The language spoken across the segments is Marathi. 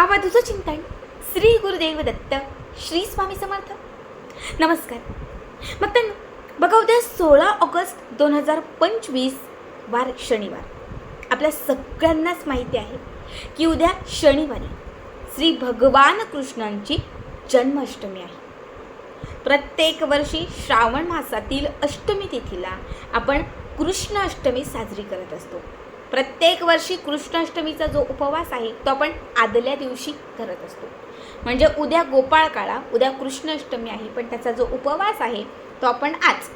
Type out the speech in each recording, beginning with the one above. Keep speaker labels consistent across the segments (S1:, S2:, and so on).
S1: आवाजूचं चिंतन श्री गुरुदेव दत्त श्री स्वामी समर्थ. नमस्कार. मग तर बघा उद्या सोळा ऑगस्ट दोन हजार पंचवीस वार शनिवार. आपल्या सगळ्यांनाच माहिती आहे की उद्या शनिवारी श्री भगवान कृष्णांची जन्माष्टमी आहे. प्रत्येक वर्षी श्रावण मासातील अष्टमी तिथीला आपण कृष्ण अष्टमी साजरी करत असतो. प्रत्येक वर्षी कृष्णाष्टमीचा जो उपवास आहे तो आपण आदल्या दिवशी करत असतो. म्हणजे उद्या गोपाळ काळा उद्या कृष्णाष्टमी आहे पण त्याचा जो उपवास आहे तो आपण आज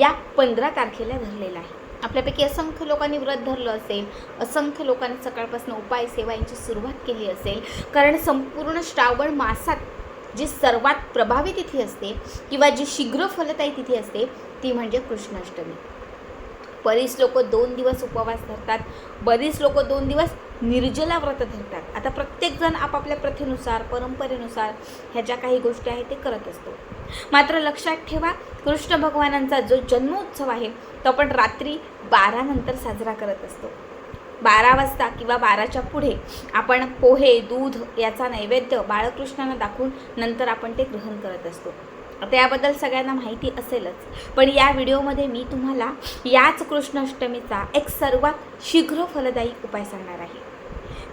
S1: या पंधरा तारखेला धरलेला आहे. आपल्यापैकी असंख्य लोकांनी व्रत धरलं असेल असंख्य लोकांनी सकाळपासून उपाय सेवा यांची सुरुवात केली असेल कारण संपूर्ण श्रावण मासात जी सर्वात प्रभावी तिथी असते किंवा जी शीघ्र फलताई तिथी असते ती म्हणजे कृष्णाष्टमी. बरीच लोक दोन दिवस उपवास धरतात बरीच लोक दोन दिवस निर्जला व्रत धरतात. आता प्रत्येकजण आपापल्या प्रथेनुसार परंपरेनुसार ह्याच्या काही गोष्टी आहेत ते करत असतो. मात्र लक्षात ठेवा कृष्ण भगवानांचा जो जन्मोत्सव आहे तो आपण रात्री बारानंतर साजरा करत असतो. बारा वाजता किंवा बाराच्या पुढे आपण पोहे दूध याचा नैवेद्य बाळकृष्णांना दाखवून नंतर आपण ते ग्रहण करत असतो. आता याबद्दल सगळ्यांना माहिती असेलच. पण या व्हिडिओमध्ये मी तुम्हाला याच कृष्णाष्टमीचा एक सर्वात शीघ्र फलदायी उपाय सांगणार आहे.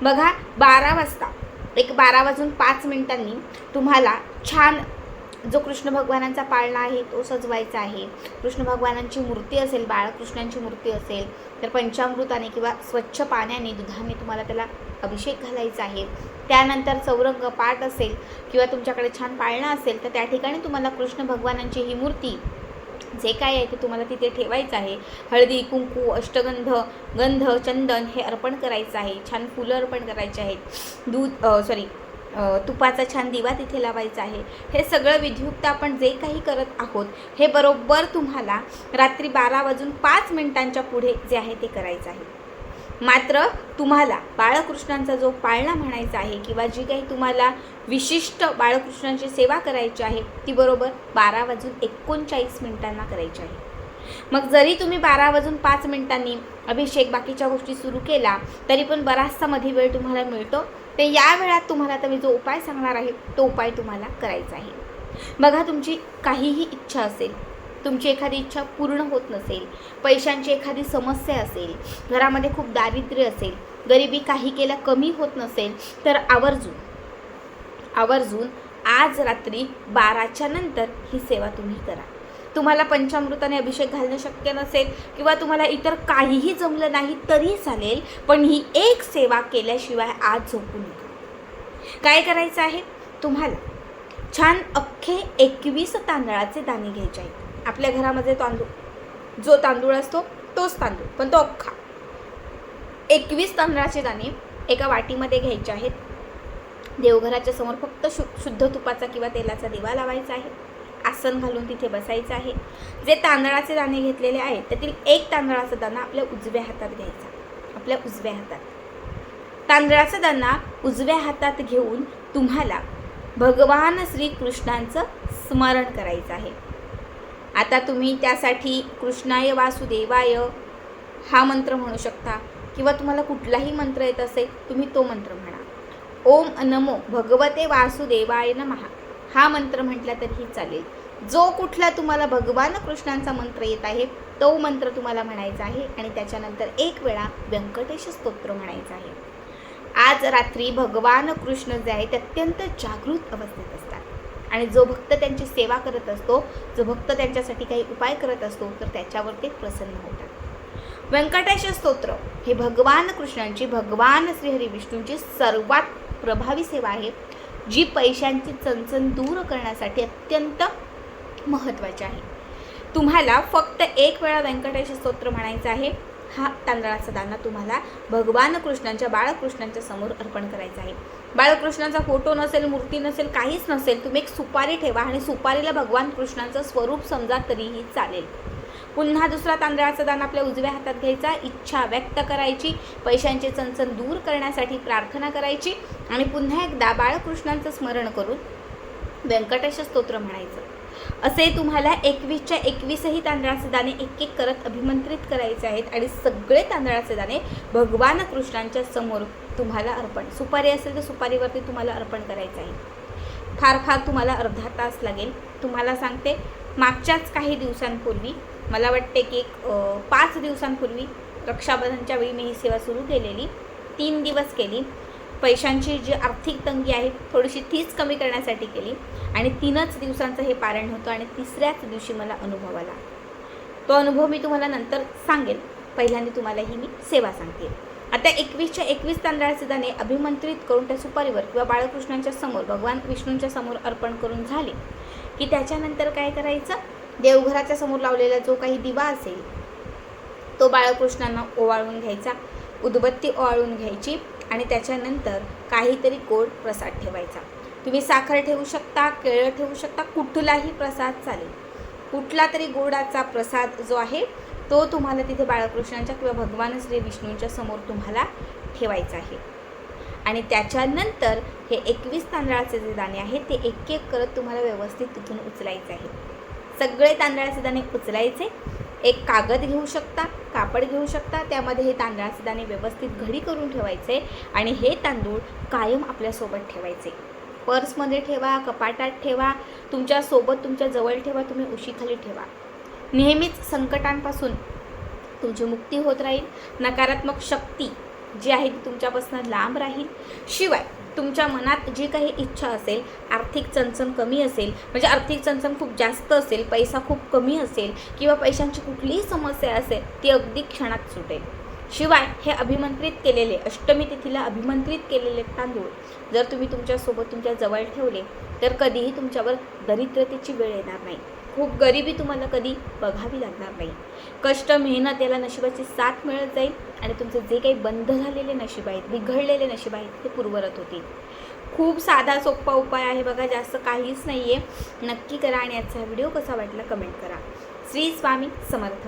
S1: बघा बारा वाजता एक बारा वाजून पाच मिनिटांनी तुम्हाला छान जो कृष्ण भगवानांचा पाळणा आहे तो सजवायचा आहे. कृष्ण भगवानांची मूर्ती असेल बाळकृष्णांची मूर्ती असेल तर पंचामृताने किंवा स्वच्छ पाण्याने दुधाने तुम्हाला त्याला अभिषेक घालायचा आहे. त्यानंतर चौरंग पाठ असेल किंवा तुमच्याकडे छान पाळणा असेल तर त्या ठिकाणी तुम्हाला कृष्ण भगवानांची ही मूर्ती जे काय आहे ते तुम्हाला तिथे ठेवायचं आहे. हळदी कुंकू अष्टगंध गंध चंदन हे अर्पण करायचं आहे. छान फुलं अर्पण करायचे आहेत. दूध सॉरी तुपाचा छान दिवा तिथे लावायचा आहे. हे सगळं विधियुक्त आपण जे काही करत आहोत हे बरोबर तुम्हाला रात्री बारा वाजून पाच मिनिटांच्या पुढे जे आहे ते करायचं आहे. मात्र तुम्हाला बाळकृष्णांचा जो पाळणा म्हणायचा आहे किंवा जी काही तुम्हाला विशिष्ट बाळकृष्णांची सेवा करायची आहे ती बरोबर बारा वाजून एकोणचाळीस मिनिटांना करायची आहे. मग जरी तुम्ही बारा वाजून पाच मिनिटांनी अभिषेक बाकीच्या गोष्टी सुरू केला तरी पण बराचसा मध्ये वेळ तुम्हाला मिळतो. तर या वेळात तुम्हाला आता मी जो उपाय सांगणार आहे तो उपाय तुम्हाला करायचा आहे. बघा तुमची काहीही इच्छा असेल तुमची एखादी इच्छा पूर्ण होत नसेल पैशांची एखादी समस्या असेल घरामध्ये खूप दारिद्र्य असेल गरिबी काही केल्या कमी होत नसेल तर आवर्जून आवर्जून आज रात्री बाराच्या नंतर ही सेवा तुम्ही करा. तुम्हाला पंचामृताने अभिषेक घालणं शक्य नसेल किंवा तुम्हाला इतर काहीही जमलं नाही तरी चालेल पण ही एक सेवा केल्याशिवाय आज झोपू नका काय करायचं आहे? तुम्हाला छान अख्खे एकवीस तांदळाचे दाणे घ्यायचे आहेत. आपल्या घरामध्ये तांदूळ जो तांदूळ असतो तोच तांदूळ पण तो अख्खा. एकवीस तांदळाचे दाणे एका वाटीमध्ये घ्यायचे आहेत. देवघराच्या समोर फक्त शु शुद्ध तुपाचा किंवा तेलाचा दिवा लावायचा आहे. आसन घालून तिथे बसायचं आहे. जे तांदळाचे दाणे घेतलेले आहेत त्यातील एक तांदळाचा दाणा आपल्या उजव्या हातात घ्यायचा. आपल्या उजव्या हातात. तांदळाचा दाणा उजव्या हातात घेऊन तुम्हाला भगवान श्रीकृष्णांचं स्मरण करायचं आहे. आता तुम्ही त्यासाठी कृष्णाय वासुदेवाय हा मंत्र म्हणू शकता किंवा तुम्हाला कुठलाही मंत्र येत असेल तुम्ही तो मंत्र म्हणा. ओम नमो भगवते वासुदेवाय नमहा हा मंत्र म्हटला तरीही चालेल. जो कुठला तुम्हाला भगवान कृष्णांचा मंत्र येत आहे तो मंत्र तुम्हाला म्हणायचा आहे आणि त्याच्यानंतर एक वेळा व्यंकटेश स्तोत्र म्हणायचं आहे. आज रात्री भगवान कृष्ण जे आहे ते अत्यंत जागृत अवस्थेत असतात. आणि जो भक्त त्यांची सेवा करत असतो जो भक्त त्यांच्यासाठी काही उपाय करत असतो तर त्याच्यावर ते प्रसन्न होतात. व्यंकटेश स्तोत्र हे भगवान कृष्णांची भगवान श्रीहरी विष्णूंची सर्वात प्रभावी सेवा आहे. जी पैशांची चणचण दूर करण्यासाठी अत्यंत महत्त्वाची आहे. तुम्हाला फक्त एक वेळा व्यंकटेश स्तोत्र म्हणायचं आहे हा तांदळाचा दाना तुम्हाला भगवान कृष्णांच्या बाळकृष्णांच्या समोर अर्पण करायचा आहे. बाळकृष्णांचा फोटो नसेल मूर्ती नसेल काहीच नसेल तुम्ही एक सुपारी ठेवा आणि सुपारीला भगवान कृष्णांचं स्वरूप समजा तरीही चालेल. पुन्हा दुसरा तांदळाचा दान आपल्या उजव्या हातात घ्यायचा. इच्छा व्यक्त करायची. पैशांची चणचण दूर करण्यासाठी प्रार्थना करायची. आणि पुन्हा एकदा बाळकृष्णांचं स्मरण करून व्यंकटेश स्तोत्र म्हणायचं. असे तुम्हाला एकवीसच्या एकवीसही तांदळाचे दाणे एक एक करत अभिमंत्रित करायचे आहेत. आणि सगळे तांदळाचे दाणे भगवान कृष्णांच्या समोर तुम्हाला अर्पण. सुपारी असेल तर सुपारीवरती तुम्हाला अर्पण करायचं आहे. फार फार तुम्हाला अर्धा तास लागेल. तुम्हाला सांगते मागच्याच काही दिवसांपूर्वी मला वाटते की एक पाच दिवसांपूर्वी रक्षाबंधनच्या वेळी मी ही सेवा सुरू केलेली. तीन दिवस केली. पैशांची जी आर्थिक तंगी आहे थोडीशी तीच कमी करण्यासाठी केली. आणि तीनच दिवसांचं हे पारायण होतं आणि तिसऱ्याच दिवशी मला अनुभव आला. तो अनुभव मी तुम्हाला नंतर सांगेल. पहिल्यांदा तुम्हाला ही मी सेवा सांगते. आता एकवीसच्या एकवीस तांदळाचे दाणे अभिमंत्रित करून त्या सुपारीवर किंवा बाळकृष्णांच्या समोर भगवान विष्णूंच्या समोर अर्पण करून झाले. की त्याच्यानंतर काय करायचं? देवघराच्या समोर लावलेला जो काही दिवा असेल तो बाळकृष्णांना ओवाळून घ्यायचा उदबत्ती ओवाळून घ्यायची आणि त्याच्यानंतर काहीतरी गोड प्रसाद ठेवायचा. तुम्ही साखर ठेवू शकता केळं ठेवू शकता कुठलाही प्रसाद चालेल. कुठला तरी गोडाचा प्रसाद जो आहे तो तुम्हाला तिथे बाळकृष्णांच्या किंवा भगवान श्री विष्णूंच्या समोर तुम्हाला ठेवायचा आहे. आणि त्याच्यानंतर हे एकवीस तांदळाचे जे दाणे आहेत ते एक एक करत तुम्हाला व्यवस्थित तिथून उचलायचे आहे सगळे तांदळाचे दाणे उचलायचे. एक कागद घेऊ शकता कापड घेऊ शकता. त्यामध्ये हे तांदळाचे दाणे व्यवस्थित घडी करून ठेवायचे आणि हे तांदूळ कायम आपल्यासोबत ठेवायचे. पर्समध्ये ठेवा कपाटात ठेवा तुमच्यासोबत तुमच्या जवळ ठेवा तुम्ही उशीखाली ठेवा. नेहमीच संकटांपासून तुमची मुक्ती होत राहील. नकारात्मक शक्ती जी आहे ती तुमच्यापासून लांब राहील. शिवाय तुमच्या मनात जी काही इच्छा असेल आर्थिक चणचण कमी असेल म्हणजे आर्थिक चणचण खूप जास्त असेल पैसा खूप कमी असेल किंवा पैशांची कुठलीही समस्या असेल ती अगदी क्षणात सुटेल. शिवाय हे अभिमंत्रित केलेले अष्टमी तिथीला अभिमंत्रित केलेले तांदूळ जर तुम्ही तुमच्यासोबत तुमच्या जवळ ठेवले तर कधीही तुमच्यावर दरिद्रतेची वेळ येणार नाही. खूप गरिबी तुम्हाला कधी बघावी लागणार नाही. कष्ट मेहनत याला नशिबाची साथ मिळत जाईल आणि तुमचे जे काही बंद झालेले नशीब आहेत बिघडलेले नशीब आहेत ते पूर्वरत होतील. खूप साधा सोपा उपाय आहे बघा जास्त काहीच नाही आहे नक्की करा आणि याचा व्हिडिओ कसा वाटला कमेंट करा. श्री स्वामी समर्थ.